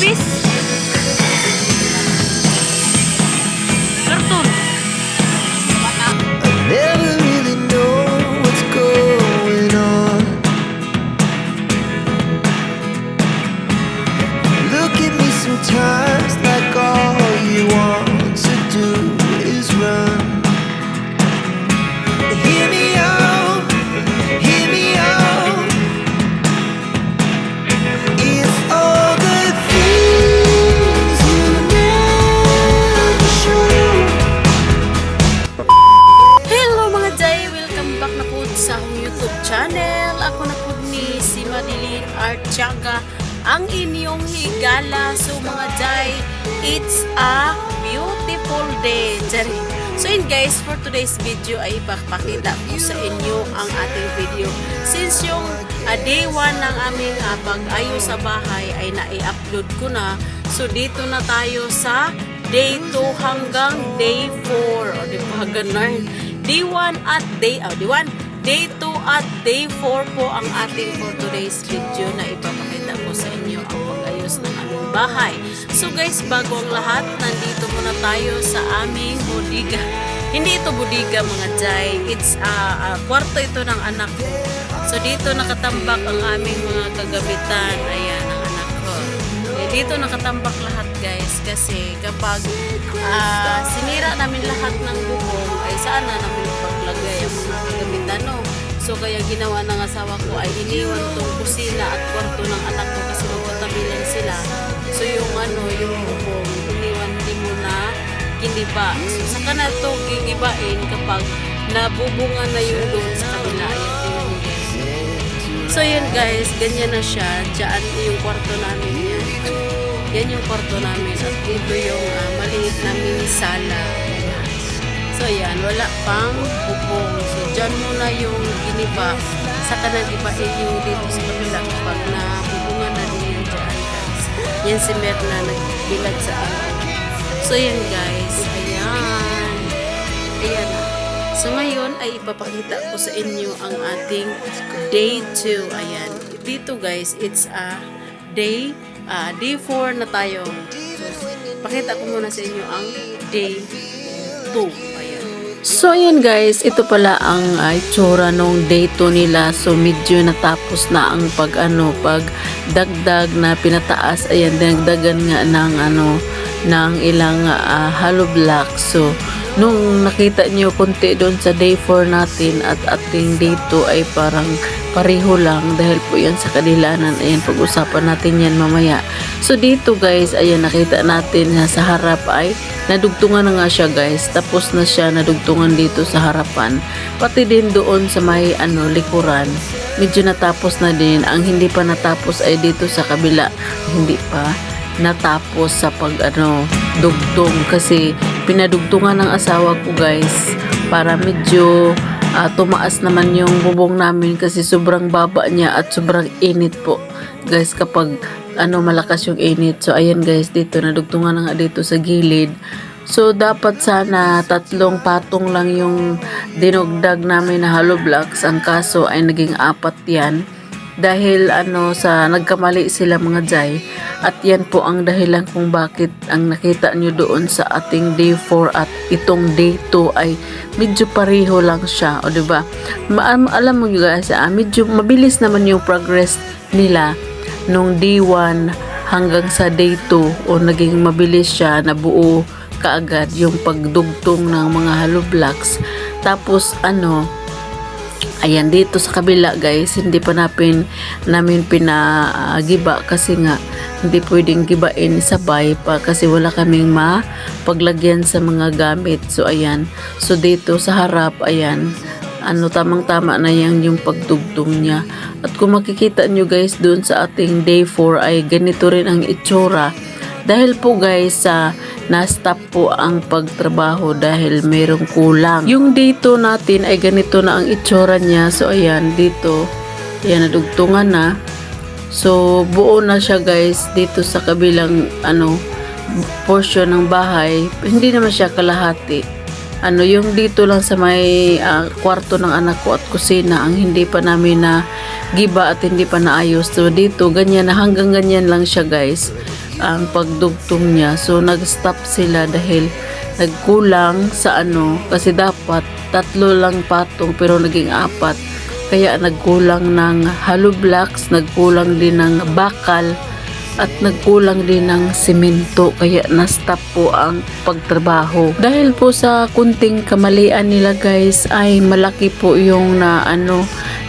Peace. Higala. So mga Jay, it's a beautiful day. Jari. So yun guys, for today's video ay ipapakita ko sa inyo ang ating video. Since yung uh, day 1 ng aming uh, pag-ayos sa bahay ay na-upload ko na. So dito na tayo sa day 2 hanggang day 4. O di ba ganun? Day 1 at day, oh, day 1, day 2 at day 4 po ang ating for today's video na ipapakita ko sa inyo bahay. So guys, bago ang lahat, nandito muna tayo sa aming budiga. Hindi ito budiga mga jay. It's ah, ah, kwarto ito ng anak ko. So dito nakatambak ang aming mga kagamitan. Ayan, ang anak ko. Eh, dito nakatambak lahat guys kasi kapag ah, sinira namin lahat ng bubong ay sana namin paglagay ang mga kagamitan no. So kaya ginawa ng asawa ko ay iniwan tong kusina at kwarto ng anak ko kasi magkatabi lang sila. So yung ano, yung bubong, iniwan hindi mo na giniba. So saka na to gigibain kapag nabubungan na yung doon sa kabila. So yun guys, ganyan na siya. Diyan yung kwarto namin yan. Yung kwarto namin. At dito yung ah, maliit na mini sala. So yan, wala pang bubong. So dyan muna yung giniba. Saka na gibain yung dito sa kabila kapag na Yan si Merna nagbilad sa akin. So yan guys, ayan. Ayan na. So ngayon ay ipapakita ko sa inyo ang ating day 2. Ayan. Dito guys, it's a day ah, day 4 na tayo. So, pakita ko muna sa inyo ang day 2. Ayan. So ayan guys, ito pala ang uh, itsura nung day 2 nila. So medyo natapos na ang pag ano, pag dagdag na pinataas. Ayan, dagdagan nga ng ano, ng ilang ah, hollow block. So nung nakita niyo konti doon sa day 4 natin at ating day 2 ay parang pareho lang dahil po yan sa kadilanan ayan pag-usapan natin yan mamaya so dito guys ayan nakita natin na sa harap ay nadugtungan na nga siya guys tapos na siya nadugtungan dito sa harapan pati din doon sa may ano likuran medyo natapos na din. Ang hindi pa natapos ay dito sa kabila. Hindi pa natapos sa pag ano dugtong. Kasi pinadugtungan ng asawa ko guys para medyo ah, tumaas naman yung bubong namin kasi sobrang baba niya at sobrang init po. Guys kapag ano malakas yung init. So ayan guys dito nadugtungan na nga dito sa gilid So, dapat sana tatlong patong lang yung dinugdag namin na hollow blocks. Ang kaso ay naging apat yan. Dahil ano sa nagkamali sila mga jay. At yan po ang dahilan kung bakit ang nakita nyo doon sa ating day 4 at itong day 2 ay medyo pareho lang siya. O diba? Ma- alam mo guys, ah, medyo mabilis naman yung progress nila nung day 1 hanggang sa day 2 o naging mabilis siya nabuo kaagad yung pagdugtong ng mga hollow blocks. Tapos ano, ayan dito sa kabila guys, hindi pa napin, namin pinagiba kasi nga hindi pwedeng gibain sabay pa kasi wala kaming mapaglagyan sa mga gamit. So ayan, so dito sa harap, ayan, ano tamang tama na yan yung pagdugtong niya. At kung makikita nyo guys doon sa ating day 4 ay ganito rin ang itsura. Dahil po guys sa na-stop po ang pagtrabaho dahil mayroong kulang. Yung dito natin ay ganito na ang itsura niya. So ayan dito, ayan nadugtungan na. So buo na siya guys dito sa kabilang ano portion ng bahay. Hindi naman siya kalahati. Ano yung dito lang sa may ah, kwarto ng anak ko at kusina ang hindi pa namin na giba at hindi pa naayos. So dito ganyan na hanggang ganyan lang siya guys. Ang pagdugtong niya. So nag-stop sila dahil nagkulang sa ano kasi dapat tatlo lang patong pero naging apat. Kaya nagkulang ng hollow blocks, nagkulang din ng bakal at nagkulang din ng simento kaya na-stop po ang pagtrabaho. Dahil po sa kunting kamalian nila guys ay malaki po yung na ano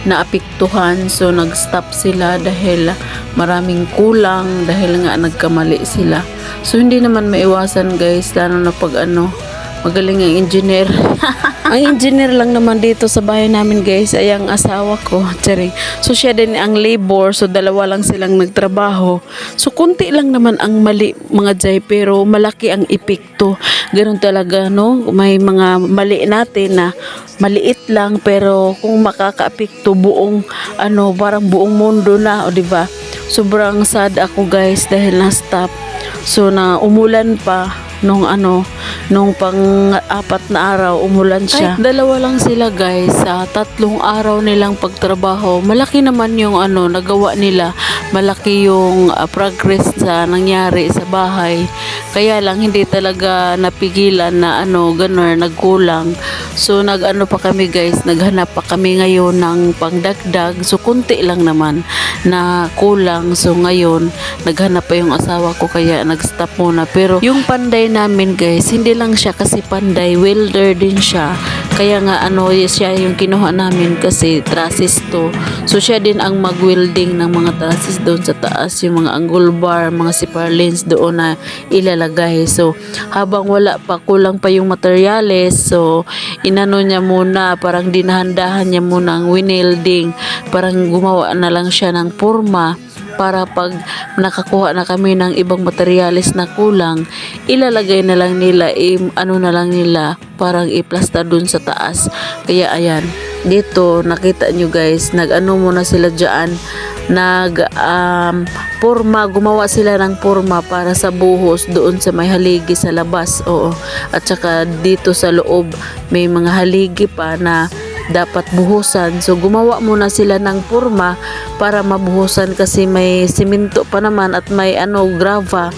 naapektuhan so nag-stop sila dahil maraming kulang dahil nga nagkamali sila. So hindi naman maiwasan guys lalo na pag ano magaling ang engineer. ang engineer lang naman dito sa bahay namin guys ay ang asawa ko. Charing. So siya din ang labor. So dalawa lang silang nagtrabaho. So kunti lang naman ang mali mga jay pero malaki ang epekto. Ganun talaga no. May mga mali natin na maliit lang pero kung makakaapekto buong ano parang buong mundo na o di ba? Sobrang sad ako guys dahil na-stop. So na umulan pa nung ano nung pang apat na araw umulan siya. Kahit dalawa lang sila guys sa tatlong araw nilang pagtrabaho. Malaki naman yung ano nagawa nila. Malaki yung ah, progress sa nangyari sa bahay. Kaya lang hindi talaga napigilan na ano ganun nagkulang. So nag-ano pa kami guys, naghanap pa kami ngayon ng pangdagdag. So kunti lang naman na kulang. So ngayon naghanap pa yung asawa ko kaya nag-stop muna. Pero yung panday namin guys, hindi lang siya kasi panday, welder din siya. Kaya nga ano siya yung kinuha namin kasi trusses to. So siya din ang mag-welding ng mga trusses doon sa taas, yung mga angle bar, mga sipar lens doon na ilalagay. So habang wala pa, kulang pa yung materyales, so inano niya muna, parang dinahandahan niya muna ang winelding, parang gumawa na lang siya ng forma para pag nakakuha na kami ng ibang materyales na kulang, ilalagay na lang nila, im, ano na lang nila, parang iplasta dun sa taas. Kaya ayan, dito nakita nyo guys, nag-ano muna sila dyan, nag um, forma, gumawa sila ng forma para sa buhos doon sa may haligi sa labas. Oo. At saka dito sa loob may mga haligi pa na dapat buhusan. So gumawa muna sila ng forma para mabuhusan kasi may simento pa naman at may ano grava.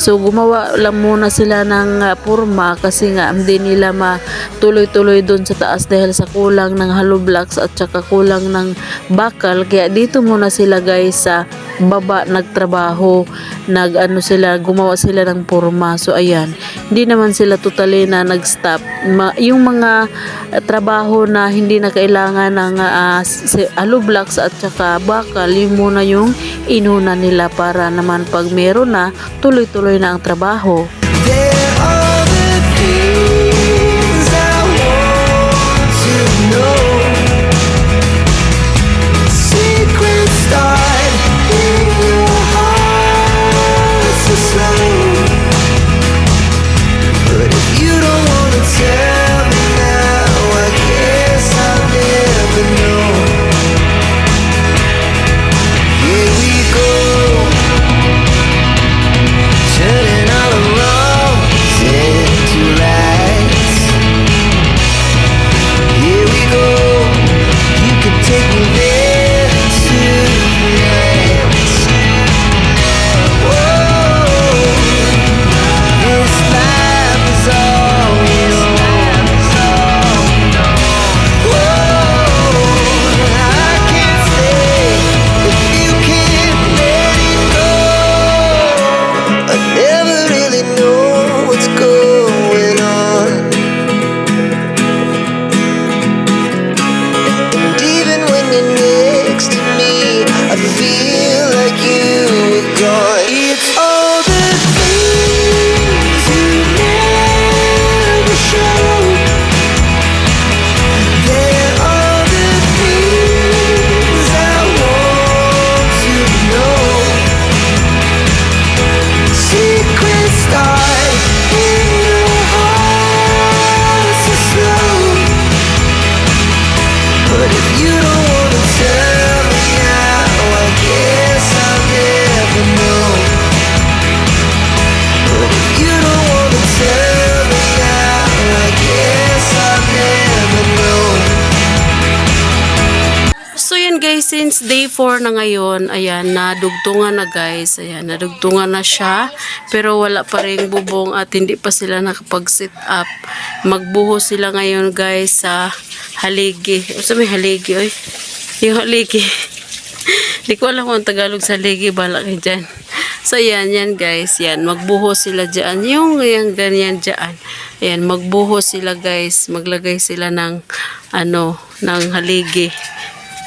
So gumawa lang muna sila ng uh, forma kasi nga hindi nila matuloy-tuloy doon sa taas dahil sa kulang ng hollow blocks at saka kulang ng bakal. Kaya dito muna sila guys sa baba nagtrabaho. Nag ano sila, gumawa sila ng forma. So ayan, hindi naman sila totally na nag-stop. Ma- yung mga uh, trabaho na hindi na kailangan ng uh, blocks at saka bakal, yun muna yung inuna nila para naman pag meron na, tuloy-tuloy na ang trabaho. Since day 4 na ngayon, ayan, nadugtungan na guys. Ayan, nadugtungan na siya. Pero wala pa rin bubong at hindi pa sila nakapag-sit up. Magbuhos sila ngayon guys sa haligi. O sa may haligi, oy. Yung haligi. Hindi ko alam kung Tagalog sa haligi. Bala kayo dyan. So, yan, yan guys. Yan, magbuhos sila dyan. Yung, yung ganyan dyan. Ayan, magbuhos sila guys. Maglagay sila ng, ano, ng haligi.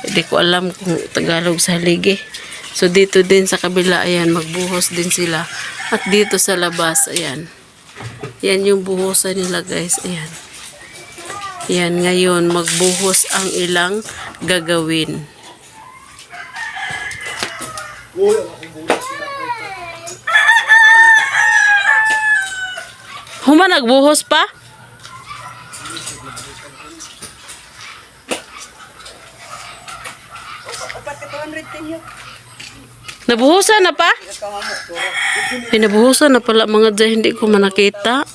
Hindi ko alam kung Tagalog sa haligi. So, dito din sa kabila, ayan, magbuhos din sila. At dito sa labas, ayan. Yan yung buhusan nila guys. Ayan. Yan, ngayon, magbuhos ang ilang gagawin. Huma, nagbuhos pa? Nabuhusan na pa? Ay, nabuhusan na pala mga dyan, hindi ko manakita.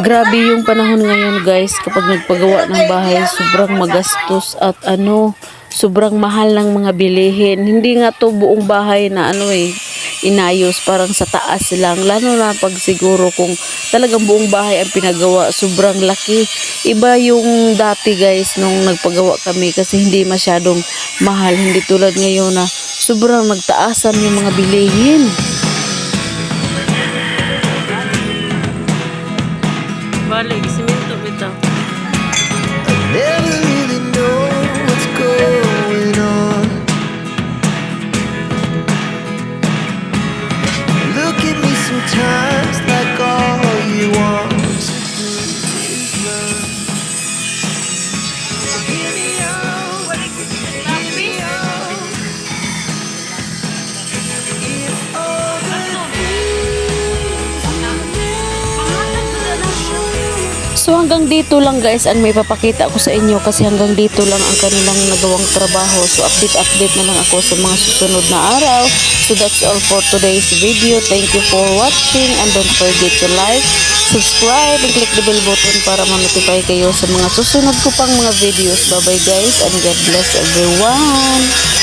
Grabe yung panahon ngayon guys, kapag nagpagawa ng bahay, sobrang magastos at ano, sobrang mahal ng mga bilihin. Hindi nga to buong bahay na ano eh, inayos, parang sa taas lang. Lalo na pag siguro kung talagang buong bahay ang pinagawa, sobrang laki. Iba yung dati guys, nung nagpagawa kami kasi hindi masyadong mahal. Hindi tulad ngayon na sobrang nagtaasan yung mga bilihin. Balik, dito lang guys ang may papakita ko sa inyo kasi hanggang dito lang ang kanilang nagawang trabaho. So update-update na lang ako sa mga susunod na araw. So that's all for today's video. Thank you for watching and don't forget to like, subscribe, and click the bell button para ma-notify kayo sa mga susunod ko pang mga videos. Bye bye guys and God bless everyone.